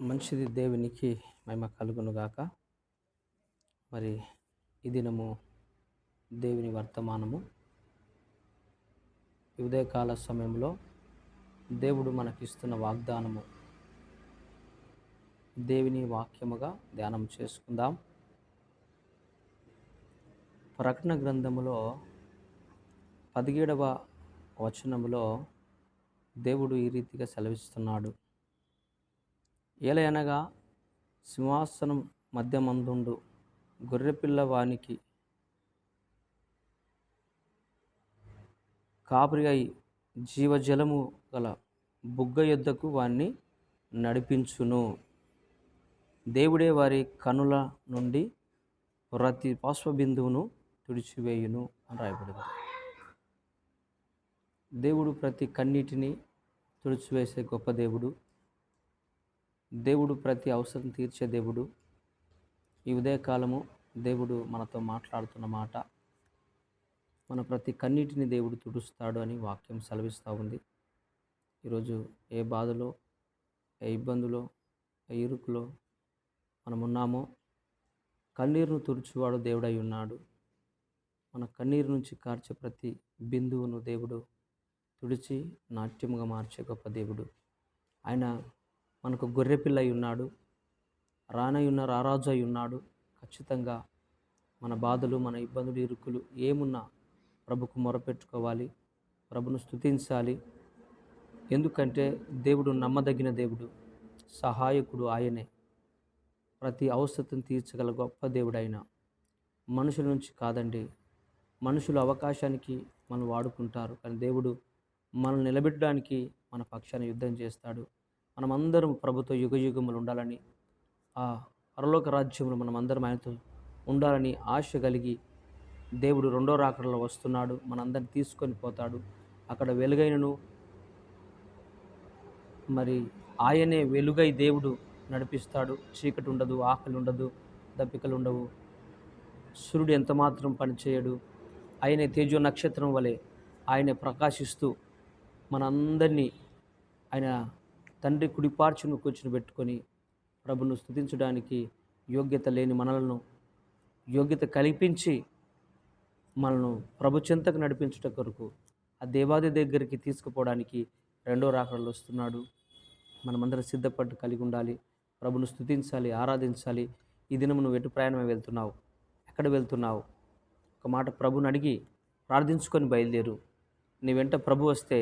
మంచిది దేవునికి మహిమ కలుగునుగాక మరి ఈ దినము దేవుని వర్తమానము. ఉదయకాల సమయంలో దేవుడు మనకిస్తున్న వాగ్దానము. దేవుని వాక్యముగా ధ్యానం చేసుకుందాం. ప్రకటన గ్రంథములో పదిహేడవ వచనములో దేవుడు ఈ రీతిగా సెలవిస్తున్నాడు. ఏలయనగా సింహాసనం మధ్యమందుండు గొర్రెపిల్ల వానికి కాపరి అయి జీవజలము గల బుగ్గ యొద్దకు వాణ్ణి నడిపించును. దేవుడే వారి కనుల నుండి ప్రతి పాశ్వబిందువును తుడిచివేయును అని రాయబడింది. దేవుడు ప్రతి కన్నీటిని తుడిచివేసే గొప్ప దేవుడు దేవుడు ప్రతి అవసరం తీర్చే దేవుడు. ఈ ఉదయకాలము దేవుడు మనతో మాట్లాడుతున్న మాట మన ప్రతి కన్నీటిని దేవుడు తుడుస్తాడు అని వాక్యం సెలవిస్తూ ఉంది. ఈరోజు ఏ బాధలో ఏ ఇబ్బందులో ఏ ఇరుకులో మనం ఉన్నామో కన్నీరును తుడుచువాడు దేవుడై ఉన్నాడు. మన కన్నీరు నుంచి కార్చే ప్రతి బిందువును దేవుడు తుడిచి నాట్యముగా మార్చే గొప్ప దేవుడు. ఆయన మనకు గొర్రెపిల్ల అయి ఉన్నాడు రానై ఉన్న రారాజు అయి ఉన్నాడు. ఖచ్చితంగా మన బాధలు మన ఇబ్బందులు ఇరుకులు ఏమున్నా ప్రభుకు మొరపెట్టుకోవాలి ప్రభును స్థుతించాలి ఎందుకంటే దేవుడు నమ్మదగిన దేవుడు సహాయకుడు ఆయనే. ప్రతి అవసరం తీర్చగల గొప్ప దేవుడైన మనుషుల నుంచి కాదండి మనుషులు అవకాశానికి మనం వాడుకుంటారు. కానీ దేవుడు మనల్ని నిలబెట్టడానికి మన పక్షాన్ని యుద్ధం చేస్తాడు. మనమందరం ప్రభుత్వ యుగ యుగములు ఉండాలని ఆ పరలోక రాజ్యంలో మనమందరం ఆయనతో ఉండాలని ఆశ కలిగి దేవుడు రెండో రాకడలో వస్తున్నాడు మనందరిని తీసుకొని పోతాడు. అక్కడ వెలుగైనను మరి ఆయనే వెలుగై దేవుడు నడిపిస్తాడు. చీకటి ఉండదు ఆకలి ఉండదు దప్పికలు ఉండవు. సూర్యుడు ఎంతమాత్రం పనిచేయడు ఆయనే తేజో నక్షత్రం వలె ఆయనే ప్రకాశిస్తూ మనందరినీ ఆయన తండ్రి కుడిపార్చును కూర్చుని పెట్టుకొని ప్రభును స్థుతించడానికి యోగ్యత లేని మనలను యోగ్యత కల్పించి మనను ప్రభుచింతకు నడిపించుట కొరకు ఆ దేవాది దగ్గరికి తీసుకుపోవడానికి రెండో రాకడలు వస్తున్నాడు. మనమందరం సిద్ధపట్టు కలిగి ఉండాలి ప్రభును స్థుతించాలి ఆరాధించాలి. ఈ దినము నువ్వు ఎటు ప్రయాణమే వెళ్తున్నావు? ఎక్కడ వెళ్తున్నావు? ఒక మాట ప్రభుని అడిగి ప్రార్థించుకొని బయలుదేరు. నీ వెంట ప్రభు వస్తే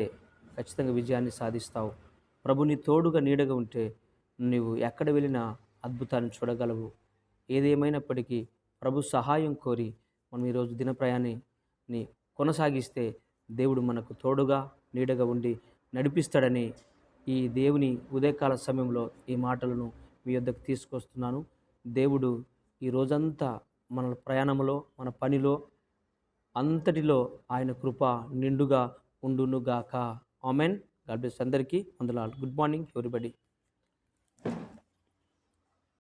ఖచ్చితంగా విజయాన్ని సాధిస్తావు. ప్రభుని తోడుగా నీడగా ఉంటే నీవు ఎక్కడ వెళ్ళినా అద్భుతాన్ని చూడగలవు. ఏదేమైనప్పటికీ ప్రభు సహాయం కోరి మనం ఈరోజు దిన ప్రయాణాన్ని కొనసాగిస్తే దేవుడు మనకు తోడుగా నీడగా ఉండి నడిపిస్తాడని ఈ దేవుని ఉదయకాల సమయంలో ఈ మాటలను మీ వద్దకు తీసుకొస్తున్నాను. దేవుడు ఈ రోజంతా మన ప్రయాణంలో మన పనిలో అంతటిలో ఆయన కృప నిండుగా ఉండునుగాక. ఆమెన్. గాడ్ బ్లెస్ అందరికీ వందలాలు గుడ్ మార్నింగ్ ఎవరిబడి.